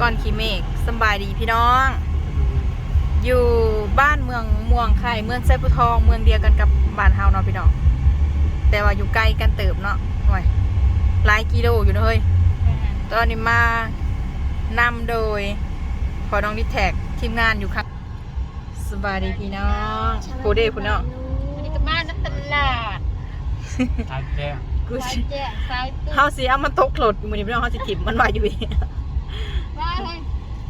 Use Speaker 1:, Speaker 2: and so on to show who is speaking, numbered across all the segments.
Speaker 1: ก่อนขีเมกสำบายดีพี่น้อง อยู่บ้านเมืองม่วงไข่เมืองไซปุทอง เมืองเดียวกันกับบ้านเฮาเนาะพี่น้อง แต่ว่าอยู่ใกล้กันเติบเนาะห่วยหลายกิโลอยู่นะเฮ้ย ตอนนี้มานำโดยพอน้องดิแท็กทีมงานอยู่ครับสบายดีพี่น้องโคเด้คุณเนาะ
Speaker 2: อันนี้ก็บ้านนักตลาด
Speaker 3: ทานแก้ว
Speaker 1: กู
Speaker 2: สาย
Speaker 1: สิ
Speaker 2: แจ้งสายตื้
Speaker 1: เฮาสิเอามันตกโหลดอยู่มื้อนี้พี่น้องเฮาสิถิ่มมันไว้อยู่อีก
Speaker 2: ว่าเลย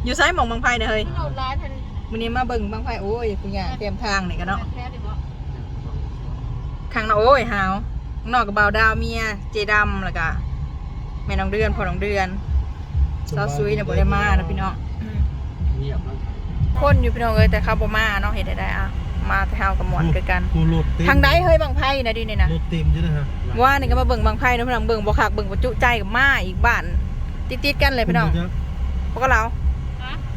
Speaker 1: อยู่ไซหมองบางไผนะเฮ้ย
Speaker 2: พี่โหลดร้านทัน
Speaker 1: มื้อนี้มาเบิ่งบางไผโอ้ยคุณย่าเตรียมทางนี่กันเนาะ
Speaker 2: แพ้ดิบ่
Speaker 1: ข้างหน้าโอ้ยหาวข้างนอกกับบ่าวดาวเมียเจดำแล้วก็แม่น้องเดือนพ่อน้องเดือนเซาซุยเนี่ยบ่ได้มานะพี่น้อง
Speaker 3: เงียบแล้ว
Speaker 1: คนอยู่พี่น้องเอ้ยแต่เขาบ่มาเนาะเฮ็ดได้ได้อะมาแต่เฮากับหมอนคือกัน
Speaker 4: กูรถเต็ม
Speaker 1: ทางใดเฮ้ยบางไผนะดินี่นะ
Speaker 4: รถเต็มใช่ไหมฮะ
Speaker 1: ว่านี่ก็มาเบิ่งบางไพ่นะพี่น้องเบิ่งบ่คักเบิ่งบ่จุใจกับมาอีกบ้านติดๆกันเลยพี่น้องพวกเรา
Speaker 2: ฮะ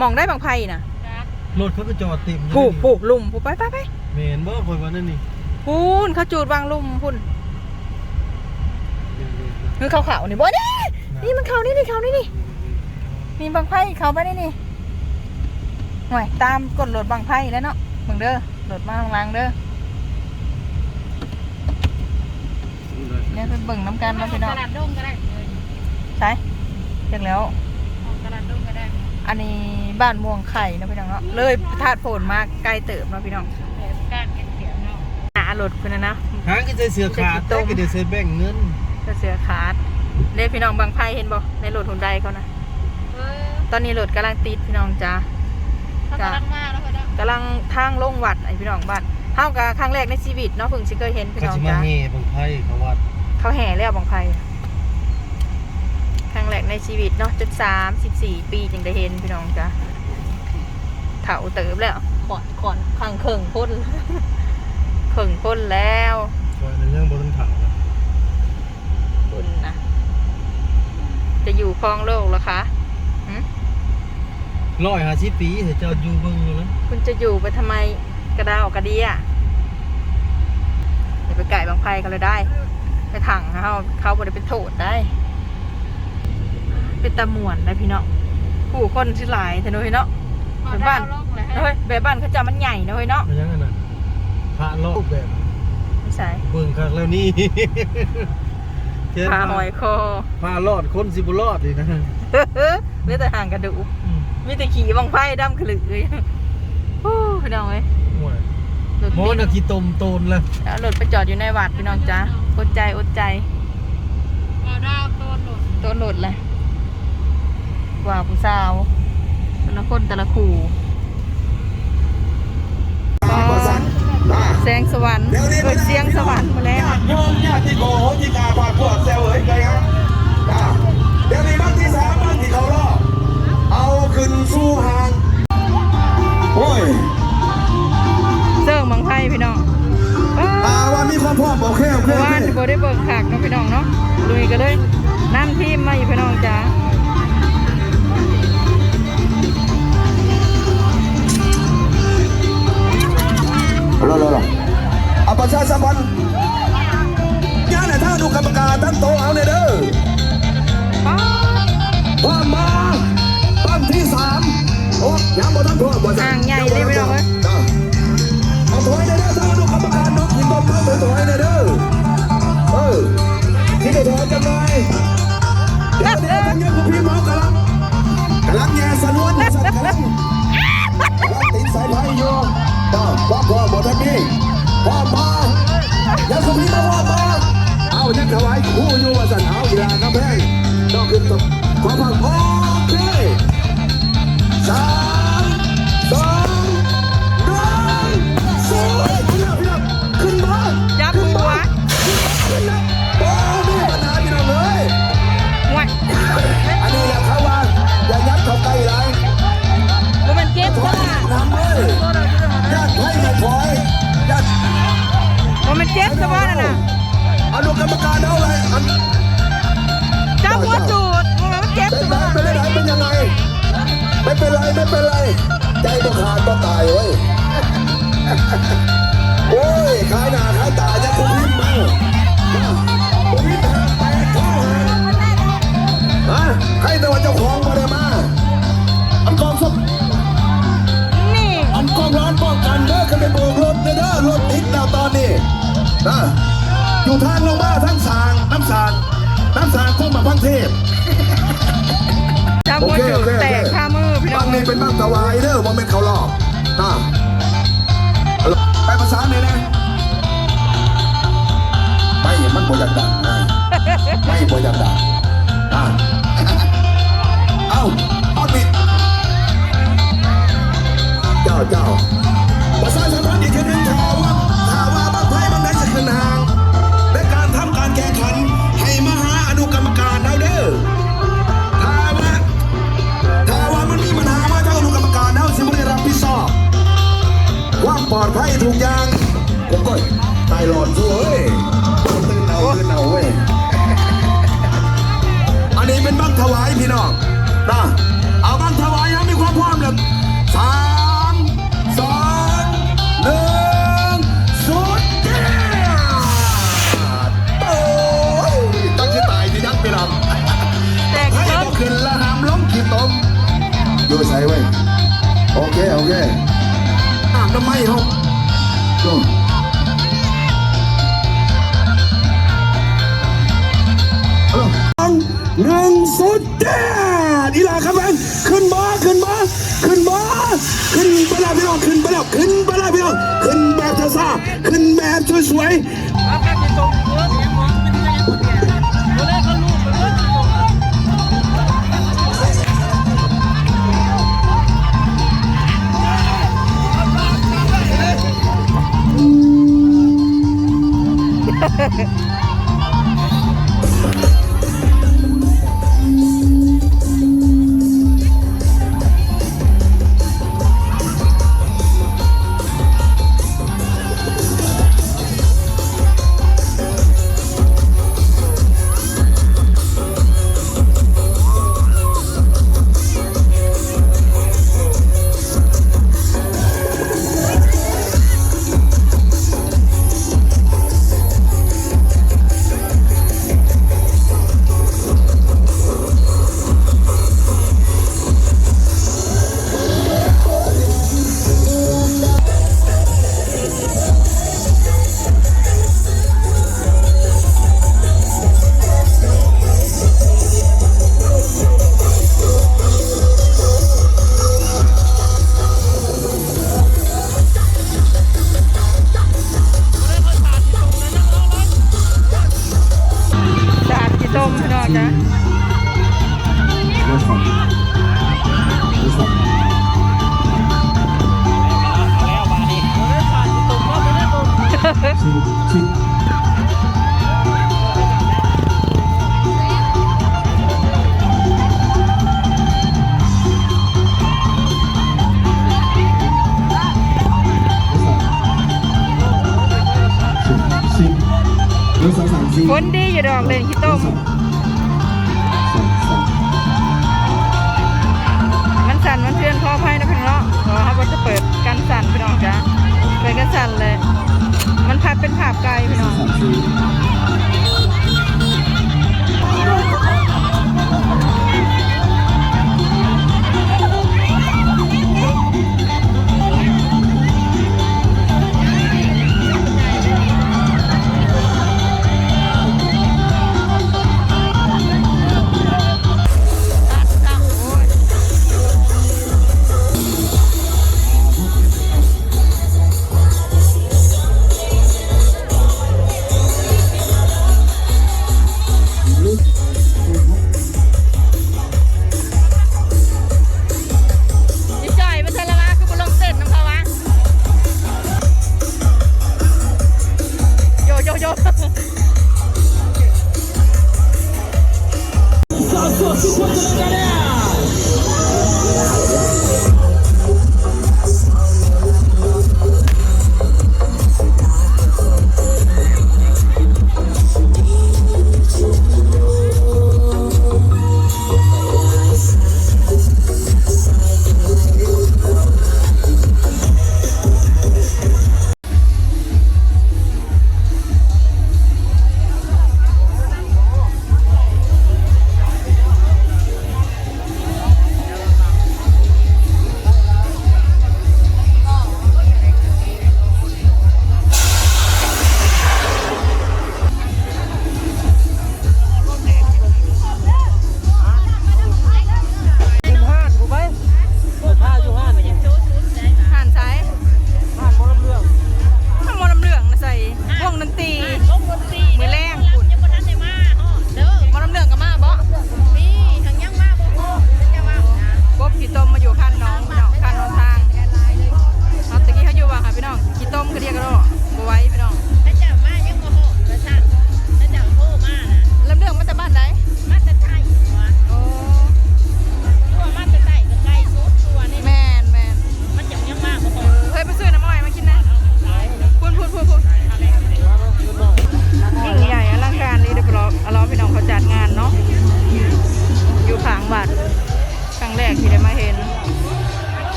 Speaker 1: มองได้บางไพ่น่ะ
Speaker 2: จ้าร
Speaker 4: ถเขาก็จอดเต็ม
Speaker 1: ผูกผูกลุ่มผูกไปไปไป
Speaker 4: เมนบ่คอยวันนั้นนี่
Speaker 1: พูนเขาจูดวางลุ่มพุ่นคือเขาเขานี่บ่นี่นี่มันเขานี่นี่เขานี่นี่มีบางไพ่เขาไปนี่นี่หน่อยตามกดรถบางไพ่แล้วเนาะเบิ่งเด้อรถมาข้างล่างเด้อเนี่ยไปเบิ่งน้ำกันเนาะพี่น้อง
Speaker 2: ตลาดดงก็ได้เลย
Speaker 1: ใช่เรียกแล้ว
Speaker 2: ออกตลาดดงก็ได้
Speaker 1: อันนี้บ้านม่วงไข่นะพี่น้องเนาะเลยถาดโผลมากไกลเติบเนาะพี่น้อง
Speaker 2: แต่การแก้เขียวเนาะ
Speaker 1: หารถคุณนะนะ
Speaker 4: หางก็จะเสือขาดแต่ก็เดี๋ยวเสือแบ่งเงิน
Speaker 1: ก็เสือขาดเด้พี่น้องบางไพ่เห็นบ่ในรถหุ่นใดเขานะ
Speaker 2: เออ
Speaker 1: ตอนนี้รถกำลังติดพี่น้องจ้า
Speaker 2: เขากำลังมาแล้วเขาได้
Speaker 1: กำลังทางลงวัดไอพี่น้องบ้านเท่ากับครั้งแรกในชีวิตเนาะเพิ่งสิเคยเห็นพี่
Speaker 4: เขา
Speaker 1: น้อง
Speaker 4: จะมา
Speaker 1: จ้า
Speaker 4: เฮ่บางไพ่เขาวัด
Speaker 1: เขาแห่แล้วบางไพ่ ครั้งแรกในชีวิตเนาะจนสามสิบสี่ปีจึงได้เห็นพี่น้องจ้าเถาเติบแล้วขอนขอนขังเข่งพ่นเข่งพ่นแล้ว
Speaker 4: คอยในเรื่องบนถังนะ
Speaker 1: คุณนะจะอยู่ครองโลกเหรอคะหึ
Speaker 4: ร้อยห้าสิบปีเดี๋ยวเจ้าอยู่เบิ่งอยู่นะ
Speaker 1: คุณจะอยู่ไปทำไมกระดาวกระเดียอย่าไปไก่บางไพเขาเลยได้ ไปถังเขาเขาบริเป็นโทษได้ เป็นตะมวนได้พี่เนาะผู้คนชื่อหลายแต่น้อยเนาะ
Speaker 2: พอ
Speaker 1: เป็น
Speaker 2: ได้
Speaker 1: บ้าน
Speaker 2: เอาลงเลย
Speaker 1: เฮ้ยแบบบ้านเขาจะมันใหญ่นะเฮ้ยเนาะ
Speaker 4: มันยังไงน่ะพระรอบแบบ
Speaker 1: ไม่ใช่
Speaker 4: เบิ่งคักแล้วนี่เช่น
Speaker 1: พาหอยคอ
Speaker 4: พารอดคนสิบุรอดดีนะ
Speaker 1: เหลือแต่ห่างกระดูก
Speaker 4: อืม
Speaker 1: มีแต่ขี่บางไฟดำขลึกเลยโอ้พี่น้องเอ้ย
Speaker 4: ห่วย
Speaker 1: รถ
Speaker 4: โม
Speaker 1: ติด
Speaker 4: นาทีตมโตนแล้ว
Speaker 1: แล้วรถไปจอดอยู่ในวัดพี่น้องจ้าอดใจอดใจ
Speaker 2: เอาดาวตัวหลุด
Speaker 1: ตัวรถเลย กว่าผู้สาวแต่ละคนแต่ละคู่แสงสวรรค์เกิดเสียงสวรรค์มาแล้ว
Speaker 5: โยมญาติโกโหติกาผ่านพวกเซลเฮ้ยไงครับอ่าเดี๋ยวนี้บ้านที่สามบ้านที่เขารอบเอาขึ้นสู่หางโอ้ย
Speaker 1: เสื่องบางไพ่พี่น้องว้า
Speaker 5: อ่าว่ามีความพร้อมบอกแค่โอเค
Speaker 1: เมื่อ
Speaker 5: โอ
Speaker 1: วาน
Speaker 5: เค
Speaker 1: ที่บได้เบิกขากเนาะพี่น้องเนาะลุยกันเลยนั่นทีมมาอยู่พี่น้องจ้า
Speaker 5: รอรอรอเอาประชาสัมพันธ์งานไหนถ้าดูกรรมการตั้งโต๊ะเอาเนี่ยเด้อ
Speaker 1: ป๊าด
Speaker 5: ว่ามาบ้านที่สามโอ้ยังบ่ทั้งทั่วบ่
Speaker 1: อ่าา
Speaker 5: ยคู่อยู่ว่าสั่นเอาอีหลากระแพงต้องขึ้นตบขอพังโอเคสามสองหนึ่งสู้พี่น้องพี่น้องขึ้นมา
Speaker 1: จับ
Speaker 5: ขึ้น
Speaker 1: หัว
Speaker 5: มาขึ้นมาโอ้มีปัญหาพี่น้องเลย
Speaker 1: ห่วย
Speaker 5: อันนี้แหละเขาว่าอย่ายัดเข้าใกล้ไร
Speaker 1: ว่ามันเจ็บ
Speaker 5: ถอ
Speaker 1: ซะ
Speaker 5: ยน้ำเลยยัดให้ไม่ถอยยัด
Speaker 1: ว่ามันเจ็บซะว่าน่ะนะ
Speaker 5: เอาดูกรรมการ ก็ตายเว้ย โอ้ยขายหนาขายตาจะคุณพิมาคุณมาแปดข้อหาฮะใครแต่ว่าเจ้าของมาเลยมา อันกองสมนี่ อันกองร้านป้องกันเด้อขึ้นไปโบกรถเด้อรถติดแล้วตอนนี้นะอยู่ทางลงมาทั้งสางน้ำสางน้ำสางข้อมาพังเทพโอเคโอเคโอเคั
Speaker 1: ง
Speaker 5: นี่เป็นบ้านถวายเด้อว่าเป็นเขาหลอกนะไปภาษาเนี่ยนะไปมันบ่อยากดังนะ หลอดสู้เฮ้ยตื่นเอาตื่นเอาเว้ย อันนี้เป็นบังถวายพี่น้องนะเอาบังถวายให้มีความพร้อมเลยสามสองหนึ่งสุดเดียดโอ้ยตั้งชื่อตายที่ยักษ์ไปรำ
Speaker 1: แตก
Speaker 5: ให้
Speaker 1: เบิ้
Speaker 5: บอกขึ้นละหามล้มขีดตมอยู่ใส่ไว้โอเค โอเคอ่านทำไมเขา องหนึ่งสุดเด็ดอีหลาครับแฟนขึ้นมาขึ้นมาขึ้นมาขึ้นไปแล้วพี่น้องขึ้นไปแล้วขึ้นไปแล้วพี่น้องขึ้นแบบท่าๆขึ้นแบบสวยๆ
Speaker 1: สิ
Speaker 4: บหนึ่งสองสามสี่
Speaker 1: ฝนดีอยู่ดอกเลยขี้ต้ม
Speaker 4: สอง สั่
Speaker 1: นมันเทือนพ่อไพ่นะพี่น้องขอเขาจะเปิดกันสั่นพี่น้องจ้ะเปิดกันสั่นเลย มันพัดเป็นภาพไกลพี่น้อง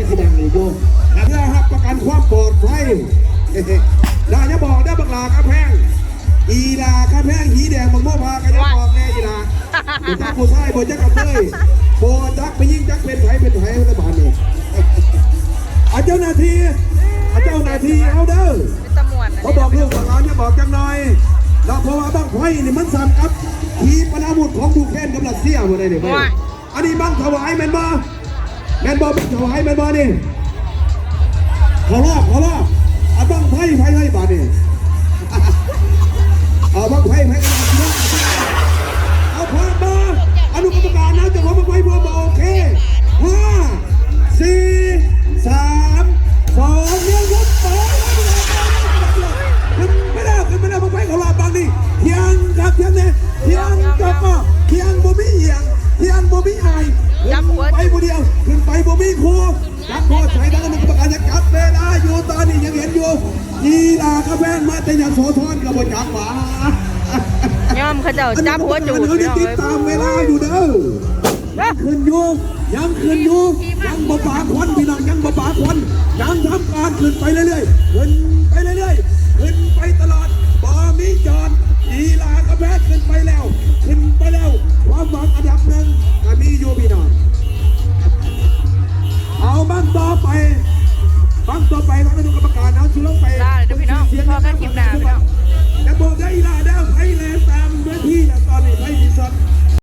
Speaker 1: ไป
Speaker 2: ไม่
Speaker 1: ได้
Speaker 5: สิดังอี
Speaker 1: ก
Speaker 5: อยู่เพื่อรับประกันความปลอดภัยลาจะบอกได้บักลากระแพง อีลากระแพงหีแดงบังโม่พากันจะบอกแน่อีลาบุจักผู้ชายบุจักกับเลยโบจักไปยิ่งจักเป็นไผเป็นไผรัฐบาลนี่อาเจ้าหน้าที่อาเจ้าหน้าที่เอาเด้อ
Speaker 1: เป็นตำรวจนะ
Speaker 5: เขาบอกลูกบอกหลานจะบอกจังหน่อยเราเพราะว่าบ้างไฟนี่มันสั่นครับขีปนาวุธของยูเครนกับรัสเซียหมดเลยเนี่ยเว้ยอันนี้บ้างถวายแมนบอ แมนบอลถวายแมนบอลนี่ขอรอบขอรอบเอาบ้างไพ่ไพ่ไพ่บาทนี่เอาบ้างไพ่ไพ่กันนะเอาพร้อมมาอนุกรรมการนะจะพร้อบ้างไฟพร้อมมาโอเคห้าสี่สามสองหนึ่งยกไปากระแวนมาแต่ยังโสธรกับบ่จักหวา
Speaker 1: ย่อมเขาเจ้าจับหัวจูด
Speaker 5: เดี๋ยวติดตามเวลาอยู่เด้อยังคืนอยู่ยังคืนอยู่ยังบ่ปาควันพี่น้องยังบ่ปาควันยังทำการขึ้นไปเรื่อย